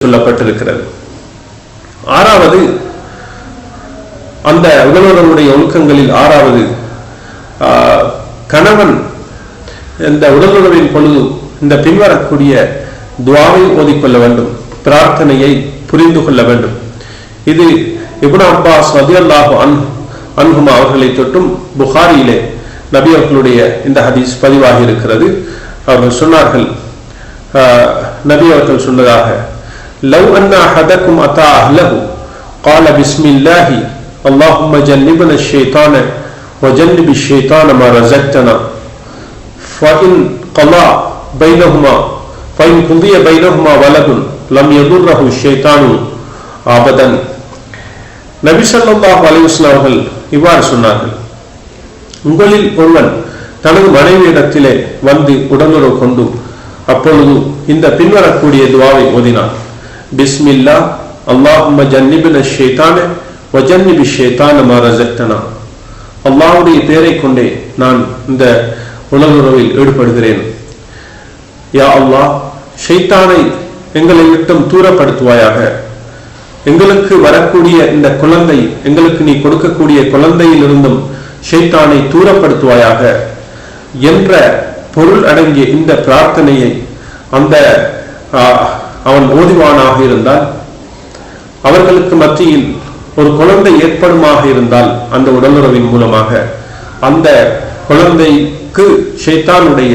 சொல்லப்பட்டிருக்கிறது. ஆறாவது அந்த உடலுறவுடைய ஒழுக்கங்களில் ஆறாவது கணவன் இந்த உடலுறவின் பொழுது இந்த பின்வரக்கூடிய துவாவை ஓதிக்கொள்ள வேண்டும் பிரார்த்தனையை புரிந்து கொள்ள வேண்டும். இது இபுன் அப்பாஸ் ரதியல்லாஹு அன் அன்ஹுமா அவர்களை தொட்டும் புகாரியிலே நபி அவர்களுடைய இந்த ஹதீஸ் பதிவாகி இருக்கிறது அவர்கள் சொன்னார்கள் ஆஹ், நபி அவர்கள் சொன்னதாக لو أن أحدكم أتى أهله قال بسم الله اللهم جنبنا الشيطان وجنب الشيطان ما رزقتنا فإن قضى بينهما فإن قضي بينهما ولد لم يضره الشيطان أبدا நபி ஸல்லல்லாஹு அலைஹி வஸல்லம் அவர்கள் இவ்வாறு சொன்னார்கள் உங்களில் ஒருவன் தனது மனைவியிடத்திலே வந்து உடலுறவு கொண்டு அப்பொழுது இந்த பின்வரக்கூடிய துவாவை ஓதினான் பிஸ்மில்லா اللهم جنبنا الشيطان وجنب الشيطان ما رزقتنا அல்லாவுடைய பேரை கொண்டே நான் இந்த உடலுறவில் ஈடுபடுகிறேன். யா அல்லாஹ் ஷைத்தானை எங்களை விட்டும் தூரப்படுத்துவாயாக. எங்களுக்கு வரக்கூடிய இந்த குழந்தை எங்களுக்கு நீ கொடுக்கக்கூடிய குழந்தையிலிருந்தும் ஷைத்தானை தூரப்படுத்துவாயாக என்ற பொருள் அடங்கிய இந்த பிரார்த்தனையை அந்த அவன் ஓதிவானாக இருந்தால் அவர்களுக்கு மத்தியில் ஒரு குழந்தை ஏற்படுமாக இருந்தால் அந்த உடலுறவின் மூலமாக அந்த குழந்தைக்கு ஷைத்தானுடைய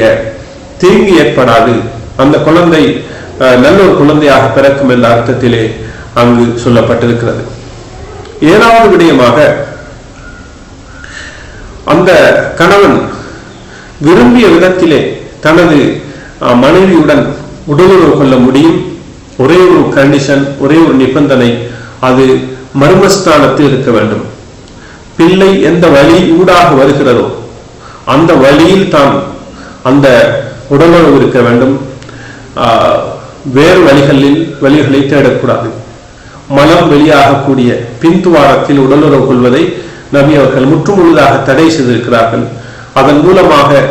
தீங்கு ஏற்படாது. அந்த குழந்தை அஹ், நல்ல ஒரு குழந்தையாக பிறக்கும் என்ற அர்த்தத்திலே அங்கு சொல்லப்பட்டிருக்கிறது. ஏழாவது விடயமாக அந்த கணவன் விரும்பிய விதத்திலே தனது அஹ், மனைவியுடன் உடலுறவு கொள்ள முடியும். ஒரே ஒரு கண்டிஷன் ஒரே ஒரு நிபந்தனை அது மர்மஸ்தானத்தில் இருக்க வேண்டும். பிள்ளை எந்த வழி ஊடாக வருகிறதோ அந்த வழியில் தான் அந்த உடலுறவு இருக்க வேண்டும். வேறு வழிகளில் வழிகளை தேடக்கூடாது. மலம் வெளியாகக்கூடிய பின்துவாரத்தில் உடலுறவு கொள்வதை நபி அவர்கள் முற்றுமுழுதாக தடை செய்திருக்கிறார்கள். அதன் மூலமாக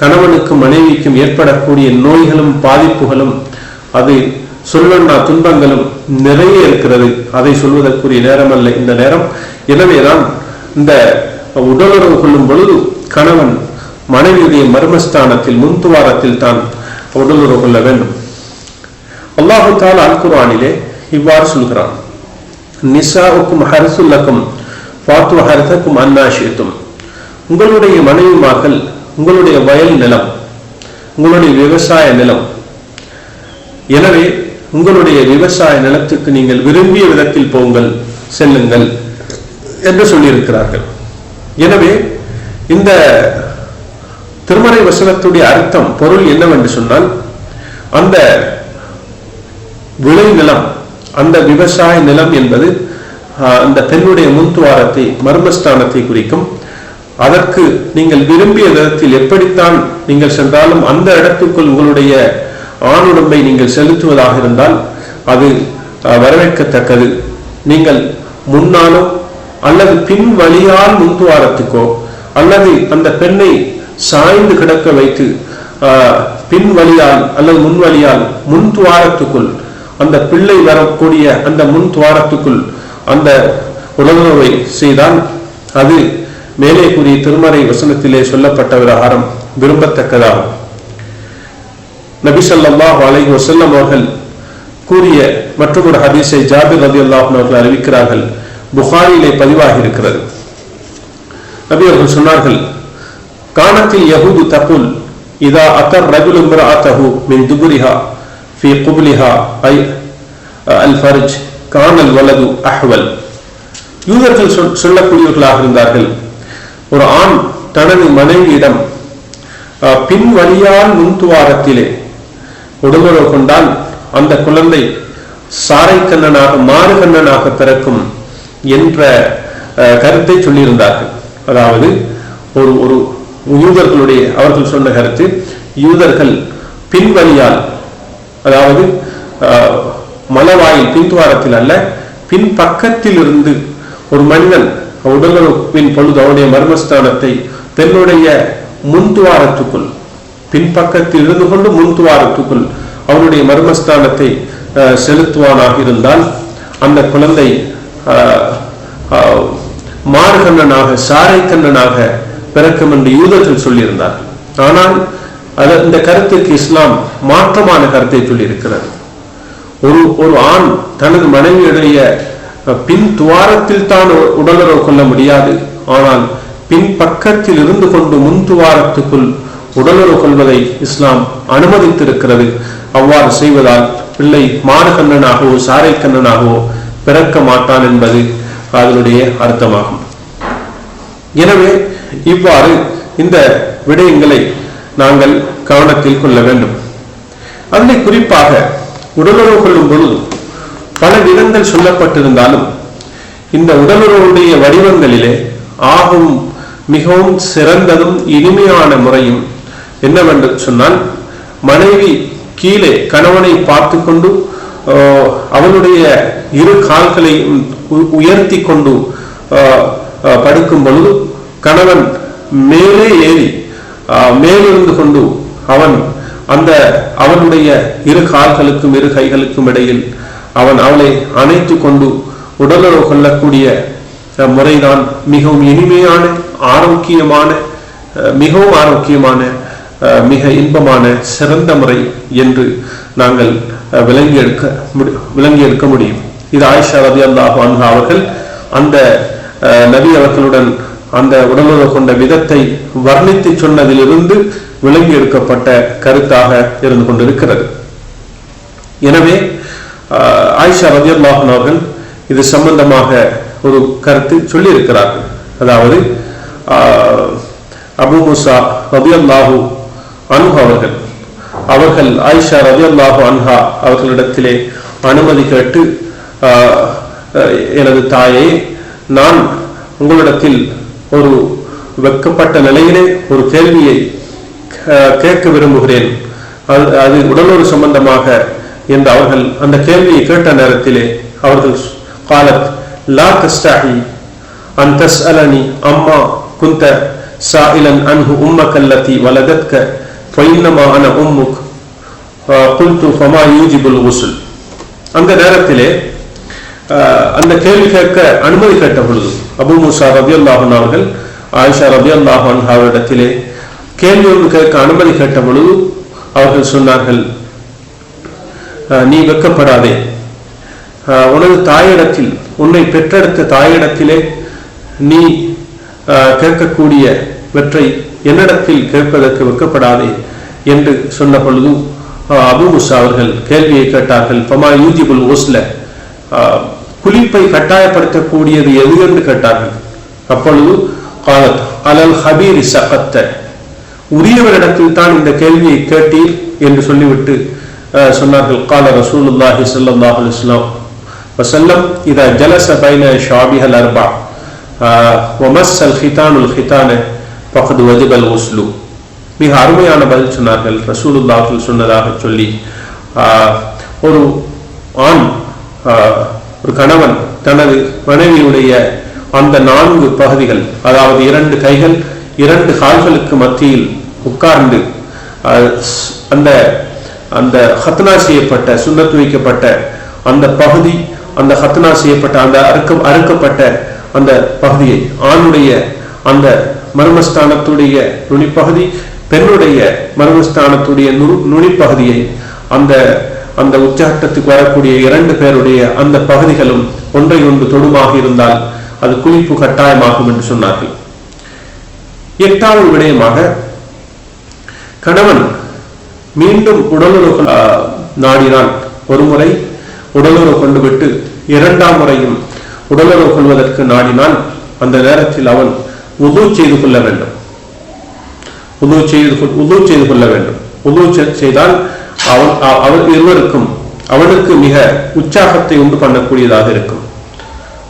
கணவனுக்கும் மனைவிக்கும் ஏற்படக்கூடிய நோய்களும் பாதிப்புகளும் அது சொல்லண்டா துன்பங்களும் நிறைய இருக்கிறது. அதை சொல்வதற்குரிய நேரம் அல்ல இந்த நேரம். எனவேதான் இந்த உடலுறவு கொள்ளும் பொழுது கணவன் மனைவியுடைய மர்மஸ்தானத்தில் முன்துவாரத்தில் தான் உடலுறவு கொள்ள வேண்டும். அல்லாஹு தாலா இவ்வாறு சொல்கிறான். நிசாவுக்கும் ஹரிசுல்லக்கும் பாத்து ஹரிதக்கும் அன்னாஷியத்தும் உங்களுடைய மனைவிமார்கள் உங்களுடைய வயல் நிலம் உங்களுடைய விவசாய நிலம். எனவே உங்களுடைய விவசாய நிலத்துக்கு நீங்கள் விரும்பிய விதத்தில் போங்கள் செல்லுங்கள் என்று சொல்லியிருக்கிறார்கள். எனவே இந்த திருமறை வசனத்துடைய அர்த்தம் பொருள் என்னவென்று சொன்னால் அந்த விளை நிலம் அந்த விவசாய நிலம் என்பது ஆஹ், அந்த பெண்ணுடைய முன்துவாரத்தை மர்மஸ்தானத்தை குறிக்கும். அதற்கு நீங்கள் விரும்பிய விதத்தில் எப்படித்தான் நீங்கள் சென்றாலும் அந்த இடத்துக்குள் உங்களுடைய ஆணுடம்பை நீங்கள் செலுத்துவதாக இருந்தால் அது வரவேற்கத்தக்கது. நீங்கள் முன்னாலோ அல்லது பின் வழியால் முன்துவாரத்துக்கோ அல்லது அந்த பெண்ணை சாய்ந்து கிடக்க வைத்து ஆஹ், பின் வழியால் அல்லது முன் வழியால் முன் துவாரத்துக்குள் அந்த பிள்ளை வரக்கூடிய அந்த முன் துவாரத்துக்குள் அந்த உடலுறவை செய்தால் அது மேலே கூறிய திருமறை வசனத்திலே சொல்லப்பட்ட விவகாரம் விரும்பத்தக்கதாகும். நபி ஸல்லல்லாஹு வசல்லம் அவர்கள் கூறிய மற்றொரு ஹதீஸை ஜாபிர் ரலியல்லாஹு அல்லாஹன் அவர்கள் அறிவிக்கிறார்கள். புகாரிலே பதிவாகி இருக்கிறது. நபி அவர்கள் சொன்னார்கள் கானத்தில் யகுது தபுல் இதா அக்கர் ரகுல் அத்தஹு மின் துபுரிஹா ஃபி குப்லிஹா ஐ அல் ஃபர்ஜ் கானல் வலது அஹ்வல். யூதர்கள் சொல்- சொல்லக்கூடியவர்களாக இருந்தார்கள். ஒரு ஆண் தனது மனைவியிடம் பின் வழியால் முன்துவாரத்திலே உடலுறவு கொண்டால் அந்த குழந்தை சாரை கண்ணனாக மாறு கண்ணனாக பிறக்கும் என்ற அஹ், கருத்தை சொல்லியிருந்தார்கள். அதாவது ஒரு ஒரு யூதர்களுடைய அவர்கள் சொன்ன கருத்து யூதர்கள் பின்வழியால் அதாவது மலவாயில் பின்துவாரத்தில் அல்ல பின் பக்கத்தில் இருந்து ஒரு மனிதன் உடலுறவின் பொழுது அவனுடைய மர்மஸ்தானத்தை பெண்ணுடைய முன்துவாரத்துக்குள் பின்பக்கத்தில் இருந்து கொண்டு முன்துவாரத்துக்குள் அவனுடைய மர்மஸ்தானத்தை அஹ், செலுத்துவானாக இருந்தால் அந்த குழந்தை அஹ், மார்கண்ணனாக சாரை கண்ணனாக பிறக்கும் என்று யூதர்கள் சொல்லியிருந்தார் ஆனால் அது இந்த கருத்துக்கு இஸ்லாம் மாற்றமான கருத்தை சொல்லியிருக்கிறது. ஒரு ஒரு ஆண் தனது மனைவியுடைய பின் துவாரத்தில் தான் உடலுறவு கொள்ள முடியாது. ஆனால் பின் பக்கத்தில் இருந்து கொண்டு முன் துவாரத்துக்குள் உடலுறவு கொள்வதை இஸ்லாம் அனுமதித்திருக்கிறது. அவ்வாறு செய்வதால் பிள்ளை மாறுகண்ணனாகவோ சாரை கண்ணனாகவோ பிறக்க மாட்டான் என்பது அதனுடைய அர்த்தமாகும். எனவே இவ்வாறு இந்த விடயங்களை நாங்கள் கவனத்தில் கொள்ள வேண்டும். அதிலே குறிப்பாக உடலுறவு கொள்ளும் பொழுது பல விதங்கள் சொல்லப்பட்டிருந்தாலும் இந்த உடலுறவுடைய வடிவங்களிலே ஆகும் மிகவும் சிறந்ததும் இனிமையான முறையும் என்னவென்று சொன்னால் மனைவி கீழே கணவனை பார்த்து கொண்டு அவனுடைய இரு கால்களையும் உ- உயர்த்தி கொண்டு ஆஹ், படுக்கும் பொழுது கணவன் மேலே ஏறி ஆஹ், மேலிருந்து கொண்டு அவன் அந்த அவனுடைய இரு கால்களுக்கும் இரு கைகளுக்கும் இடையில் அவன் அவளை அணைத்து கொண்டு உடலுறவு கொள்ளக்கூடிய முறைதான் மிகவும் இனிமையான ஆரோக்கியமான மிகவும் ஆரோக்கியமான மிக இன்பமான சிறந்த முறை என்று நாங்கள் அஹ், விளங்கி எடுக்க முடி- விளங்கி எடுக்க முடியும். இது ஆயிஷா ரதி அல்லாஹு அன்ஹா அவர்கள் அந்த அஹ், நபி அவர்களுடன் அந்த உடலுறவு கொண்ட விதத்தை வர்ணித்து சொன்னதிலிருந்து விளங்கி எடுக்கப்பட்ட கருத்தாக இருந்து கொண்டிருக்கிறது. எனவே ஆஹ், ஆயிஷா ரதியல்லாஹன் அவர்கள் இது சம்பந்தமாக ஒரு கருத்து சொல்லியிருக்கிறார்கள். அதாவது ஆஹ், அபு முசா ரதியல்லாஹு அன்ஹு அவர்கள். அவர்கள் ஆயிஷா ரதியல்லாஹு அன்ஹா அவர்களிடத்திலே அனுமதி கேட்டு ஆஹ், எனது தாயை நான் உங்களிடத்தில் ஒரு வெட்கப்பட்ட நிலையிலே ஒரு கேள்வியை கேட்க விரும்புகிறேன். அது அது உடலுறவு சம்பந்தமாக என்று அவர்கள் அந்த கேள்வியை கேட்ட நேரத்திலே அவர்கள் காலத் லா தஸ்டாஹி அன் தஸ்அலனி அம்மா குந்த சாயிலன் அன்ஹு உம்மக அல்லதி வலதத்க ஃபைன்னமா அன உம்முக் குல்து ஃபமா யூஜிபுல் உசுல் அந்த நேரத்திலே அந்த கேள்வி கேட்க அனுமதி கேட்ட பொழுது அபு மூசா ரபி அல்லாஹன் அவர்கள் ஆயிஷா ரபி அல்லாஹன் அவரிடத்திலே கேள்வி ஒன்று கேட்க அனுமதி கேட்ட பொழுது அவர்கள் சொன்னார்கள் நீ வெட்கப்படாதே. உனது தாயிடத்தில் உன்னை பெற்றெடுத்த தாயிடத்திலே நீ கேட்கக்கூடிய வெற்றை என்னிடத்தில் கேட்பதற்கு வெக்கப்படாதே என்று சொன்ன பொழுது அபு முசா அவர்கள் கேள்வியை கேட்டார்கள். பமா யூஜிபுல் ஓஸ்ல குளிப்பை கட்டாயப்படுத்தக்கூடியது எது என்று கேட்டார்கள். அப்பொழுது காலத் அலல் ஹபீர் சகத்த. உரியவரிடத்தில் தான் இந்த கேள்வியை கேட்டீர் என்று சொல்லிவிட்டு அஹ், சொன்னார்கள். கால ரசூலுல்லாஹி ஸல்லல்லாஹு அலைஹி வஸல்லம். வஸல்லம் இதா ஜலச பைன ஷாபிஹல் அர்பா. வமஸ் அல் ஹிதானுல் ஹிதான. பகது வஜிபல் முஸ்லு மிக அருமையான பதில் சொன்னார்கள். ரசூலுல்லாஹில் சொன்னதாக சொல்லி ஆஹ், ஒரு ஆண் ஆஹ், ஒரு கணவன் தனது மனைவியுடைய அந்த நான்கு பகுதிகள் அதாவது இரண்டு கைகள் இரண்டு கால்களுக்கு மத்தியில் உட்கார்ந்து அந்த அந்த ஹத்னா செய்யப்பட்ட சுண்ணத்து வைக்கப்பட்ட அந்த பகுதி அந்த ஹத்னா செய்யப்பட்ட அந்த அறுக்க அறுக்கப்பட்ட அந்த பகுதியை ஆணுடைய அந்த மர்மஸ்தானத்துடைய நுனிப்பகுதி பெண்ணுடைய மர்மஸ்தானத்துடைய நு நுனிப்பகுதியை அந்த அந்த உச்சகட்டத்துக்கு வரக்கூடிய இரண்டு பேருடைய அந்த பகுதிகளும் ஒன்றை ஒன்று தொடுமாக இருந்தால் அது குளிப்பு கட்டாயமாகும் என்று சொன்னார்கள். எட்டாவது விடயமாக கணவன் மீண்டும் உடலுறவு ஆஹ், நாடினால் உடலுறவு கொண்டு விட்டு இரண்டாம் முறையும் உடலுறவு கொள்வதற்கு நாடினால் அந்த நேரத்தில் அவன் உது செய்து கொள்ள வேண்டும். உது செய்து உது செய்து கொள்ள வேண்டும். உது செ- செய்தால் அவன் அவர் இருவருக்கும் அவனுக்கு மிக உற்சாகத்தை உண்டு பண்ணக்கூடியதாக இருக்கும்.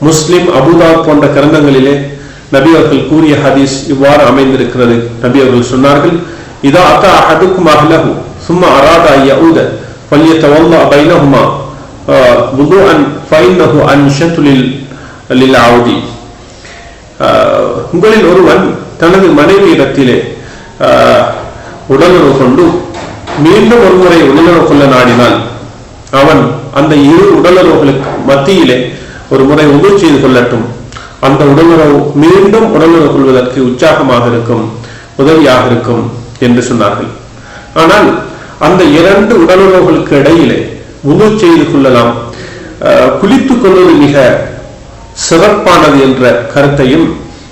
முஸ்லிம் அபுதாப் போன்ற கிரந்தங்களிலே நபி அவர்கள் கூறிய ஹதீஸ் இவ்வாறு அமைந்திருக்கிறது. நபி அவர்கள் சொன்னார்கள் இதா அத்தா அஹதுக்கும் அஹ்லஹு சும்மா அராதா பல்லிய ஃபல்யத்தவல்லா பைனஹுமா வுதுஅன் ஃபைன்னஹு அன் லில் லில் ஆவுதி உங்களில் ஒருவன் தனது மனைவியிடத்திலே ஆஹ், உடலுறவு கொண்டு மீண்டும் ஒருமுறை உடலுறவு கொள்ள நாடினால் அவன் அந்த இரு உடலுறவுகளுக்கு மத்தியிலே ஒரு முறை உதவி செய்து கொள்ளட்டும். அந்த உடலுறவு மீண்டும் உடலுறவு கொள்வதற்கு உற்சாகமாக இருக்கும் உதவியாக இருக்கும் என்று சொன்னார்கள். ஆனால் அந்த இரண்டு உடலுறவுகளுக்கு இடையிலே உதவி செய்து கொள்ளலாம் அஹ், குளித்துக் கொள்வது மிக சிறப்பானது என்ற கருத்தையும்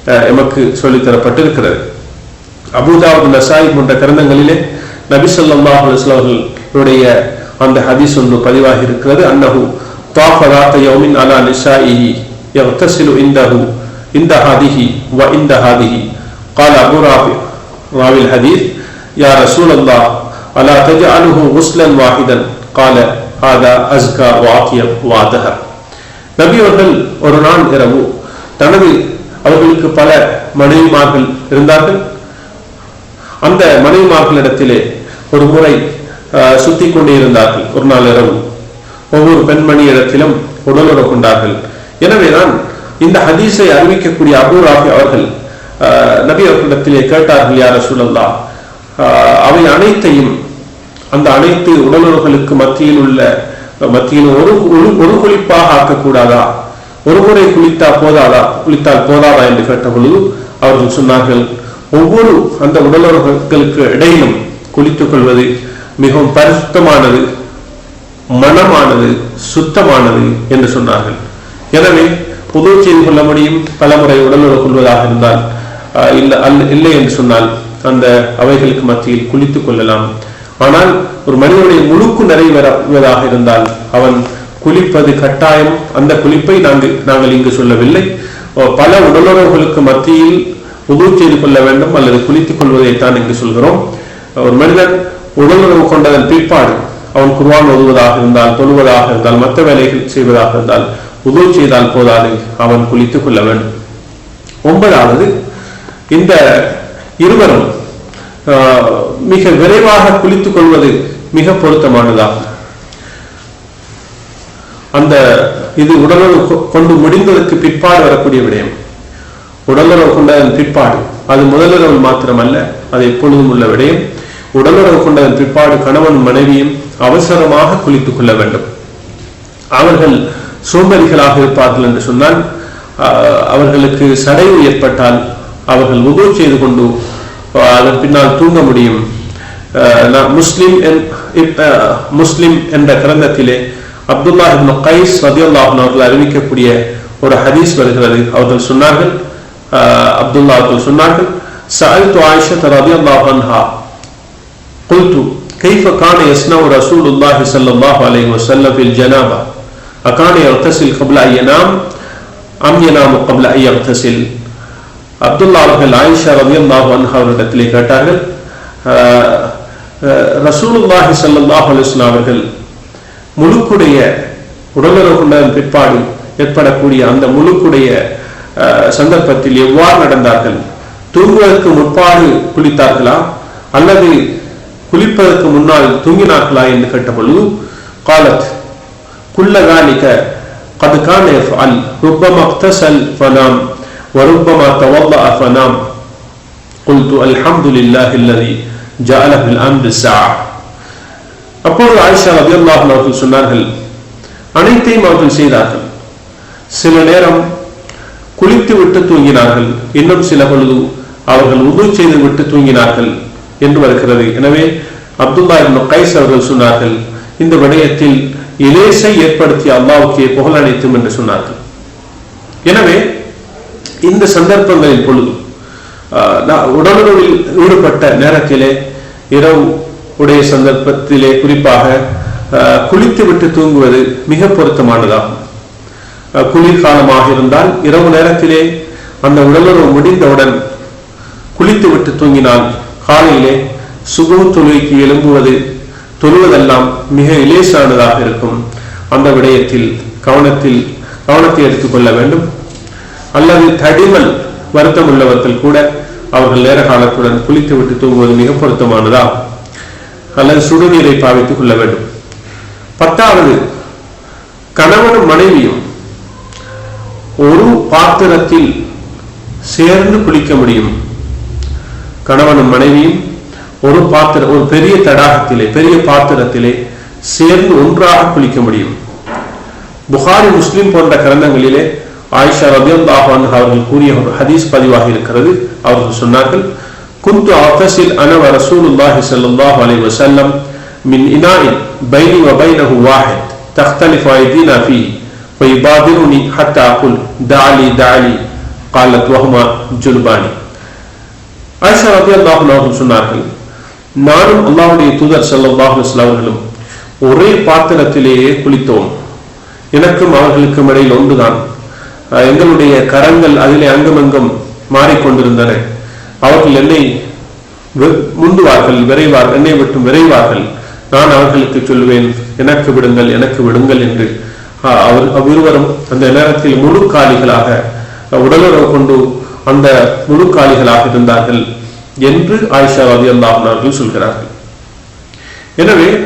அஹ், எமக்கு சொல்லித்தரப்பட்டிருக்கிறது அபுதாவுத் நசாய் போன்ற கிரந்தங்களிலே நபி ஸல்லல்லாஹு அலைஹி வஸல்லம் அவர்களுடைய அந்த ஹதீஸ் ஒன்று பதிவாகி இருக்கிறது அன்னஹு طاف ذات يوم على نسائه يغتسل عنده عند هذه وعند هذه قال أبو رافع راوي الحديث يا رسول الله ألا تجعله غسلا واحدا قال هذا أزكى وأطيب وأطهر நபி அவர்கள் ஒரு நாள் இரவு தனது அவர்களுக்கு பல மனைவிமார்கள் இருந்தார்கள். அந்த மனைவிமார்களிடத்திலே ஒரு முறை அஹ், சுத்திக் கொண்டே இருந்தார்கள். ஒரு நாள் இரவு ஒவ்வொரு பெண்மணி இடத்திலும் உடலுறவு கொண்டார்கள். எனவேதான் இந்த ஹதீஸை அறிவிக்கக்கூடிய அபூ அவர்கள் அஹ், நபி அவர்களிடத்திலே கேட்டார்கள் யார் சூழல்லா அவை அனைத்தையும் அந்த அனைத்து உடலுறவுகளுக்கு மத்தியில் உள்ள மத்தியில் ஒரு ஒரு- ஒரு குளிப்பாக ஆக்கக்கூடாதா? ஒரு முறை குளித்தா போதாதா? குளித்தால் போதாதா என்று கேட்ட பொழுது அவர்கள் சொன்னார்கள் ஒவ்வொரு அந்த உடலுறவுகளுக்கு இடையிலும் குளித்துக் கொள்வது மிகவும் பரிசுத்தமானது மனமானது சுத்தமானது என்று சொன்னார்கள். எனவே புது செய்து கொள்ள முடியும் பலமுறை உடலுறவு கொள்வதாக இருந்தால் ஆஹ், இல்ல அல்ல- இல்லை என்று சொன்னால் அந்த அவைகளுக்கு மத்தியில் குளித்துக் கொள்ளலாம். ஆனால் ஒரு மனிதனுடைய முழுக்கு நிறைவேறுவதாக இருந்தால் அவன் குளிப்பது கட்டாயம். அந்த குளிப்பை நாங்கள் நாங்கள் இங்கு சொல்லவில்லை. பல உடலுறவுகளுக்கு மத்தியில் உதவு செய்து கொள்ள வேண்டும் அல்லது குளித்துக் கொள்வதைத்தான் இங்கு சொல்கிறோம். ஒரு மனிதன் உடலுறவு கொண்டதன் பிற்பாடு அவன் குருவான் ஓதுவதாக இருந்தால் தொழுவதாக இருந்தால் மற்ற வேலைகள் செய்வதாக இருந்தால் உதவு செய்தால் போதாது. அவன் குளித்துக் கொள்ள வேண்டும். ஒன்பதாவது இந்த இருவரும் ஆஹ், மிக விரைவாக குளித்துக் கொள்வது மிக பொருத்தமானதாகும் அந்த இது உடலுறவு கொண்டு முடிந்ததற்கு பிற்பாடு வரக்கூடிய விடயம். உடலுறவு கொண்டதன் பிற்பாடு. அது முதலுறவு மாத்திரமல்ல அது எப்பொழுதும் உள்ள விடயம். உடலுறவு கொண்டதன் பிற்பாடு கணவன் மனைவியும் அவசரமாக குளித்துக் கொள்ள வேண்டும். அவர்கள் சோம்பலிகளாக இருப்பார்கள் என்று சொன்னால் அவர்களுக்கு சடைவு ஏற்பட்டால் அவர்கள் உதவு செய்து கொண்டு அதன் பின்னால் தூங்க முடியும் ஆஹ், நான் முஸ்லிம் என்- இப்- ஆஹ், முஸ்லிம் என்ற கிரந்தத்திலே அப்துல்லா இப்னு கைஸ் ரதியுல்லாஹு அன்ஹு அவர்கள் அறிவிக்கக்கூடிய ஒரு ஹதீஸ் வருகிறது அவர்கள் சொன்னார்கள் ஆஹ், அப்துல்லா அவர்கள் சொன்னார்கள் سألت عائشة رضي الله عنها قلت كيف كان يصنع رسول الله صلى الله عليه وسلم في الجنابة أكان يغتسل قبل أن ينام أم ينام قبل أن يغتسل அப்துல்லா அவர்கள் ஆயிஷா ரலியல்லாஹு அன்ஹா அவரிடத்திலே கேட்டார்கள் ஆஹ், ஆஹ், ரசூலுல்லாஹி ஸல்லல்லாஹு அலைஹி வஸல்லம் அவர்கள் முழுக்குடைய உடலுறவு கொண்டதன் பிற்பாடு ஏற்படக்கூடிய அந்த முழுக்குடைய ஆஹ், சந்தர்ப்பத்தில் எவ்வாறு நடந்தார்கள் தூங்குவதற்கு முற்பாடு குளித்தார்களா அல்லது குளிப்பதற்கு முன்னால் தூங்கினார்களா என்று கேட்ட பொழுது காலத் كل ذلك قد كان يفعل ربما اغتسل فنام وربما توضأ فنام قلت الحمد لله الذي جعل في الأمر الساعة அப்போது ஆயிஷா ரலியல்லாஹு அன்ஹா அவர்கள் சொன்னார்கள் அனைத்தையும் அவர்கள் செய்தார்கள் சில நேரம் குளித்து விட்டு தூங்கினார்கள் இன்னும் சில பொழுது அவர்கள் உது செய்து விட்டு தூங்கினார்கள் என்று வருகிறது எனவே அப்துல்லா இப்னு கைஸ் அவர்கள் சொன்னார்கள் இந்த விடயத்தில் இலேசை ஏற்படுத்திய அல்லாவுக்கே புகழ் அனைத்தும் என்று சொன்னார்கள் எனவே இந்த சந்தர்ப்பங்களில் பொழுது உடலுறவில் ஈடுபட்ட நேரத்திலே இரவு உடைய சந்தர்ப்பத்திலே குறிப்பாக குளித்து விட்டு தூங்குவது மிக பொருத்தமானதாகும். குளிர்காலமாக இருந்தால் இரவு நேரத்திலே அந்த உடலுறவு முடிந்தவுடன் குளித்து விட்டு தூங்கினால் காலையிலே சுகம் தொழுகைக்கு எழும்புவது தொழுவதெல்லாம் மிக இலேசானதாக இருக்கும். அந்த விடயத்தில் கவனத்தில் கவனத்தை எடுத்துக்கொள்ள வேண்டும். அல்லது தடிமல் வருத்தம் உள்ளவர்கள் கூட அவர்கள் நேர காலத்துடன் குளித்து விட்டு தூங்குவது மிக பொருத்தமானதா அல்லது சுடுநீரை பாவித்துக் கொள்ள வேண்டும். பத்தாவது கணவனும் மனைவியும் ஒரு பாத்திரத்தில் சேர்ந்து குளிக்க முடியும். கணவனும் மனைவியும் ஒரு பாத்திரம் ஒரு பெரிய தடாகத்திலே பெரிய பாத்திரத்திலே சேர்ந்து ஒன்றாக குளிக்க முடியும். புகாரி முஸ்லிம் போன்ற கிரந்தங்களிலே ஆயிஷா ரபியல்லாஹு அன்ஹா அவர்கள் கூறிய ஒரு ஹதீஸ் பதிவாக இருக்கிறது அவர்கள் சொன்னார்கள் குந்து அஃதசில் அன வ ரசூலுல்லாஹி ஸல்லல்லாஹு அலைஹி வஸல்லம் மின் இனாஇன் பைனி வ பைனஹு வாஹித் تختلف أيدينا فيه فيبادرني حتى أقول دعلي دعلي قالت وهما جلباني ஆயிஷா ரலியல்லாஹு அன்ஹா அவர்கள் சொன்னார்கள் நானும் அல்லாஹ்வுடைய தூதர் ஸல்லல்லாஹு அலைஹி வஸல்லம் அவர்களும் ஒரே பாத்திரத்திலேயே குளித்தோம் எனக்கும் அவர்களுக்கும் இடையில் ஒன்றுதான் அஹ் எங்களுடைய கரங்கள் அதிலே அங்கமங்கம் மாறிக்கொண்டிருந்தன. அவர்கள் என்னை வி- முந்துவார்கள் விரைவார் என்னை விட்டு விரைவார்கள். நான் அவர்களுக்கு சொல்லுவேன் எனக்கு விடுங்கள் எனக்கு விடுங்கள் என்று. அவர் அவ்விருவரும் அந்த நேரத்தில் முழுக்காலிகளாக உடலுறவு கொண்டு அந்த முழுக்காலிகளாக இருந்தார்கள் என்று ஆயிஷா ரதி அவர்கள் சொல்கிறார்கள். எனவே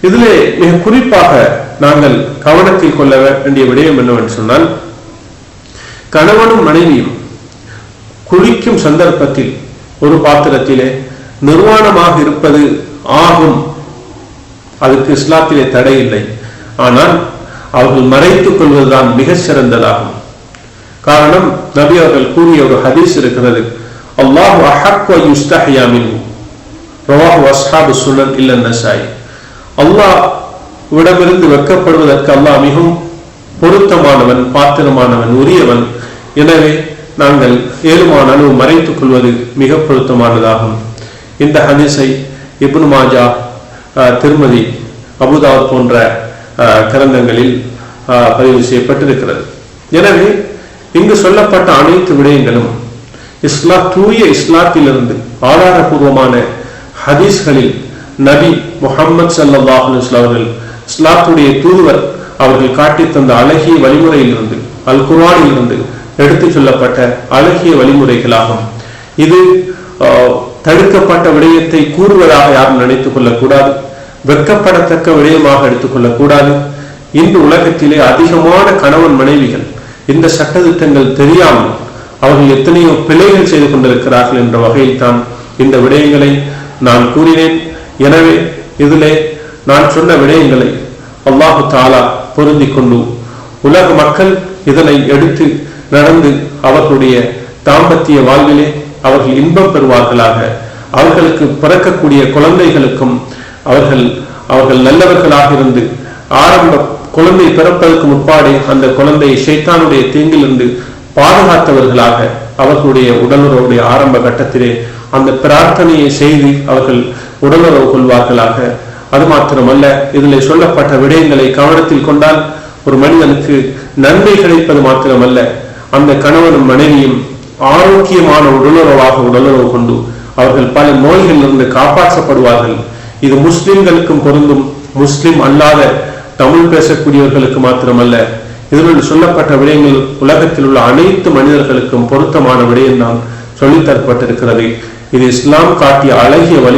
இதிலே மிக குறிப்பாக நாங்கள் கவனத்தில் கொள்ள வேண்டிய விடயம் என்னவென்று சொன்னால் கணவனும் மனைவியும் குளிக்கும் சந்தர்ப்பத்தில் ஒரு பாத்திரத்திலே நிர்வாணமாக இருப்பது ஆகும். அதுக்கு இஸ்லாத்திலே தடை இல்லை. ஆனால் அவர்கள் மறைத்துக் கொள்வதுதான் மிக சிறந்ததாகும். காரணம் நபி அவர்கள் கூறிய ஒரு ஹதீஸ் இருக்கிறது. அல்லாஹு அஹக் யுஸ்தஹியா ரவாஹு அஸ்ஹாபு சுனன் இல்ல நசாய். அல்லாஹ் விடமிருந்து வெட்கப்படுவதற்கு அல்லாஹ் மிகவும் பொருத்தமானவன் பாத்திரமானவன் உரியவன். எனவே நாங்கள் ஏழுமான அளவு மறைத்துக் கொள்வது மிக பொருத்தமானதாகும். இந்த ஹதீஸை இப்னு மாஜா திருமதி அபுதா போன்ற கிரந்தங்களில் பதிவு செய்யப்பட்டிருக்கிறது. எனவே இங்கு சொல்லப்பட்ட அனைத்து விடயங்களும் இஸ்லா தூய இஸ்லாத்திலிருந்து ஆதாரபூர்வமான ஹதீஸ்களில் நபி முகமது சல்லாஹ் அவர்கள் இஸ்லாத்துடைய தூதுவர் அவர்கள் காட்டி தந்த அழகிய வழிமுறையிலிருந்து அல் குரானிலிருந்து எடுத்துச் சொல்லப்பட்ட அழகிய வழிமுறைகளாகும். இது தடுக்கப்பட்ட விடயத்தை கூறுவதாக யாரும் நினைத்துக் கொள்ளக்கூடாது. வெட்கப்படத்தக்க விடயமாக எடுத்துக்கொள்ளக் கூடாது இன்று உலகத்திலே அதிகமான கணவன் மனைவிகள் இந்த சட்டத்திட்டங்கள் தெரியாமல் அவர்கள் எத்தனையோ பிழைகள் செய்து கொண்டிருக்கிறார்கள் என்ற வகையில் தான் இந்த விடயங்களை நான் கூறினேன். எனவே இதிலே நான் சொன்ன விடயங்களை அல்லாஹு தாலா பொருந்தி கொண்டு உலக மக்கள் இதனை எடுத்து நடந்து அவர்களுடைய தாம்பத்திய வாழ்விலே அவர்கள் இன்பம் பெறுவார்களாக. அவர்களுக்கு பிறக்கக்கூடிய குழந்தைகளுக்கும் அவர்கள் அவர்கள் நல்லவர்களாக இருந்து ஆரம்ப குழந்தை பிறப்பதற்கு முற்பாடு அந்த குழந்தையை ஷைத்தானுடைய தீங்கிலிருந்து பாதுகாத்தவர்களாக அவர்களுடைய உடலுறவுடைய ஆரம்ப கட்டத்திலே அந்த பிரார்த்தனையை செய்து அவர்கள் உடலுறவு கொள்வார்களாக. அது மாத்திரமல்ல இதில் சொல்லப்பட்ட விடயங்களை கவனத்தில் கொண்டால் ஒரு மனிதனுக்கு நன்மை கிடைப்பது மாத்திரமல்ல. அந்த கணவனும் மனைவியும் ஆரோக்கியமான உடலுறவாக உடலுறவு கொண்டு அவர்கள் பல நோய்களிலிருந்து காப்பாற்றப்படுவார்கள். இது முஸ்லிம்களுக்கும் பொருந்தும். முஸ்லிம் அல்லாத தமிழ் பேசக்கூடியவர்களுக்கு மாத்திரமல்ல. இதனுள் சொல்லப்பட்ட விடயங்கள் உலகத்தில் உள்ள அனைத்து மனிதர்களுக்கும் பொருத்தமான விடயம் தான் சொல்லித்தரப்பட்டிருக்கிறது. இது இஸ்லாம் காட்டிய அழகிய வழி